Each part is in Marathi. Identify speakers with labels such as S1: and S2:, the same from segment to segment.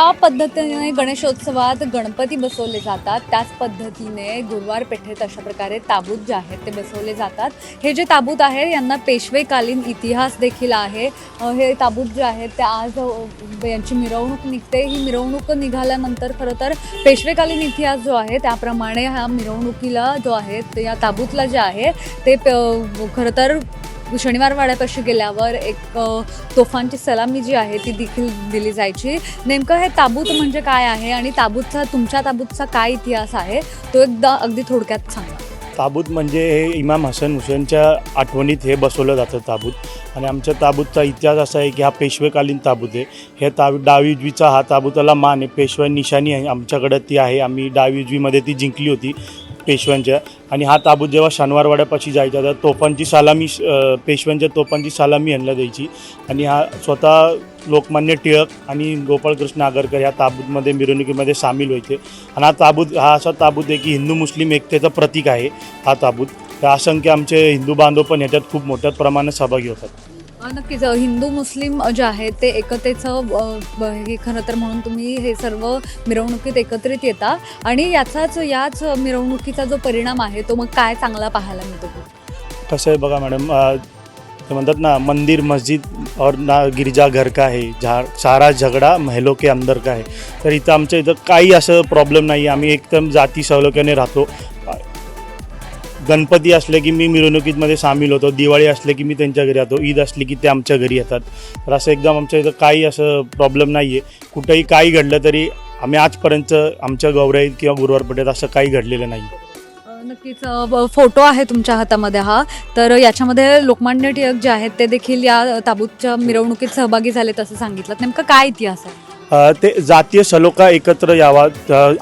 S1: ज्या पद्धतीने गणेशोत्सवात गणपती बसवले जातात. त्याच पद्धतीने गुरुवार पेठेत अशा प्रकारे ताबूत जे आहेत ते बसवले जातात. हे जे ताबूत आहे यांना पेशवेकालीन इतिहास देखील आहे. हे ताबूत जे आहेत ते आज यांची मिरवणूक निघते. ही मिरवणूक निघाल्यानंतर खरं तर पेशवेकालीन इतिहास जो आहे त्याप्रमाणे ह्या मिरवणुकीला जो आहे या ताबूतला जे आहे ते खरं तर शनिवार वाड्यापाशी गेल्यावर एक तोफांची सलामी जी आहे ती देखील दिली जायची. नेमकं हे ताबूत म्हणजे काय आहे आणि ताबूतचा तुमच्या ताबूतचा काय इतिहास आहे तो एकदा अगदी थोडक्यात सांगा.
S2: ताबूत म्हणजे हे इमाम हसन हुसेनच्या आठवणीत हे बसवलं जातं ताबूत. आणि आमच्या ताबूतचा इतिहास असा आहे की हा पेशवेकालीन ताबूत आहे. हे ताबू डावी उजवीचा हा ताबूताला मान आहे. पेशवा निशाणी आहे आमच्याकडं ती आहे. आम्ही डावी उजवीमध्ये ती जिंकली होती. पेशव्यांच्या आणि हा ताबूत जेव्हा शनिवारवाड्यापाशी जायचा तर तोफांची सालामी पेशव्यांच्या तोफांची सालामी यांना द्यायची आणि हा स्वतः लोकमान्य टिळक आणि गोपाळकृष्ण आगरकर ह्या ताबूतमध्ये मिरवणुकीमध्ये सामील व्हायचे. आणि हा ताबूत हा असा ताबूत आहे की हिंदू मुस्लिम एकतेचं प्रतीक आहे हा ताबूत. तर असंख्य आमचे हिंदू बांधव पण ह्याच्यात खूप मोठ्या प्रमाणात सहभागी होतात.
S1: नक्कीच हिंदू मुस्लिम जे आहे ते एकतेचं हे खरं तर म्हणून तुम्ही हे सर्व मिरवणुकीत एकत्रित येता. आणि याचाच याच मिरवणुकीचा जो परिणाम आहे तो मग काय चांगला पाहायला मिळतो?
S2: कसं आहे बघा मॅडम ते म्हणतात ना मंदिर मस्जिद और ना गिरजा घर का आहे झा सारा झगडा महलो के अंदर का आहे तर इथं आमच्या इथं काही असं प्रॉब्लेम नाही आम्ही एकदम जाती सवलक्याने राहतो. गणपती असले की मी मिरवणुकीमध्ये सामील होतो दिवाळी असले की मी त्यांच्या घरी येतो ईद असली की ते आमच्या घरी येतात. तर असं एकदम आमच्या इथं काही असं प्रॉब्लेम नाही आहे कुठंही काही घडलं तरी आम्ही आजपर्यंत आमच्या गौराईत किंवा गुरुवारपेठेत असं काही घडलेलं नाही.
S1: नक्कीच. फोटो आहे तुमच्या हातामध्ये हा. तर याच्यामध्ये लोकमान्य टिळक जे आहेत ते देखील या ताबूतच्या मिरवणुकीत सहभागी झालेत असं सांगितलं. नेमकं काय इतिहास आहे?
S2: ते जातीय सलोखा एकत्र यावा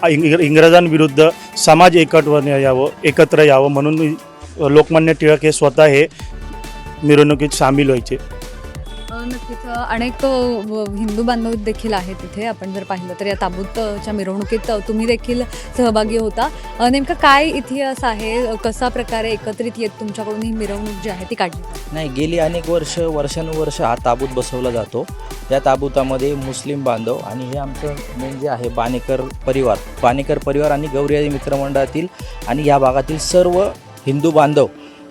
S2: इंग्रजांविरुद्ध समाज एकत्व यावं एकत्र यावं म्हणून लोकमान्य टिळक हे स्वतः हे मिरवणुकीत सामील व्हायचे.
S1: नक्कीच. अनेक व- हिंदू बांधव देखील आहेत तिथे आपण जर पाहिलं तर या ताबूतच्या मिरवणुकीत तुम्ही देखील सहभागी होता. नेमकं काय इतिहास आहे? कसा प्रकारे एकत्रित येत तुमच्याकडून ही मिरवणूक जी आहे ती काढली?
S3: नाही गेली अनेक वर्ष वर्षानुवर्ष हा ताबूत बसवला जातो. या ताबूतामध्ये मुस्लिम बांधव आणि हे आमचं मेन जे आहे बाणेकर परिवार बाणेकर परिवार आणि गौरी मित्रमंडळातील आणि या भागातील सर्व हिंदू बांधव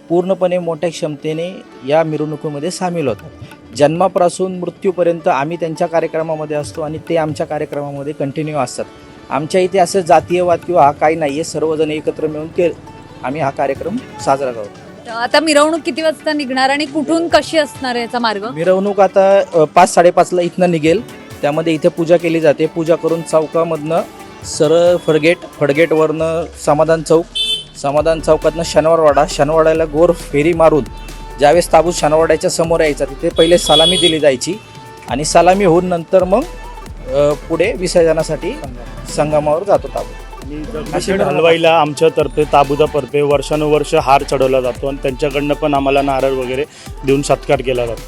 S3: पूर्णपणे मोठ्या क्षमतेने या मिरवणुकीमध्ये सामील होतात. जन्मापासून मृत्यूपर्यंत आम्ही त्यांच्या कार्यक्रमामध्ये असतो आणि ते आमच्या कार्यक्रमामध्ये कंटिन्यू असतात. आमच्या इथे असं जातीयवाद किंवा हा काही नाही आहे सर्वजण एकत्र मिळून के आम्ही हा कार्यक्रम साजरा करतो.
S1: आता मिरवणूक किती वाजता निघणार आणि कुठून कशी असणार आहे याचा मार्ग?
S3: मिरवणूक आता पाच साडेपाचला इथनं निघेल. त्यामध्ये इथे पूजा केली जाते. पूजा करून चौकामधनं सरळ फडगेट फडगेटवरनं समाधान चौक समाधान चौकातनं शनिवारवाडा. शनिवारवाड्याला गोर फेरी मारून ज्यावेळेस ताबूत शनिवारवाड्याच्या समोर यायचा तिथे पहिले सलामी दिली जायची आणि सलामी होऊन नंतर मग पुढे विसर्जनासाठी संगमावर जातो ताबूत.
S2: हलवाईला आमच्यातर्फे ताबुतातर्फे वर्षानुवर्ष हार चढवला जातो आणि त्यांच्याकडनं पण आम्हाला नारळ वगैरे देऊन सत्कार केला जातो.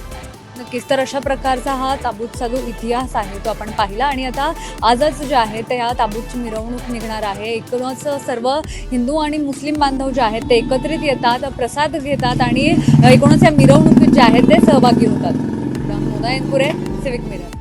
S1: नक्कीच. तर अशा प्रकारचा हा ताबूतचा जो इतिहास आहे तो आपण पाहिला. आणि आता आजच जे आहे ते या ताबूतची मिरवणूक निघणार आहे. एकूणच सर्व हिंदू आणि मुस्लिम बांधव जे आहेत ते एकत्रित येतात प्रसाद घेतात आणि एकूणच या मिरवणुकीत जे आहेत ते सहभागी होतात. मोदायनपुरे सिविक मिरर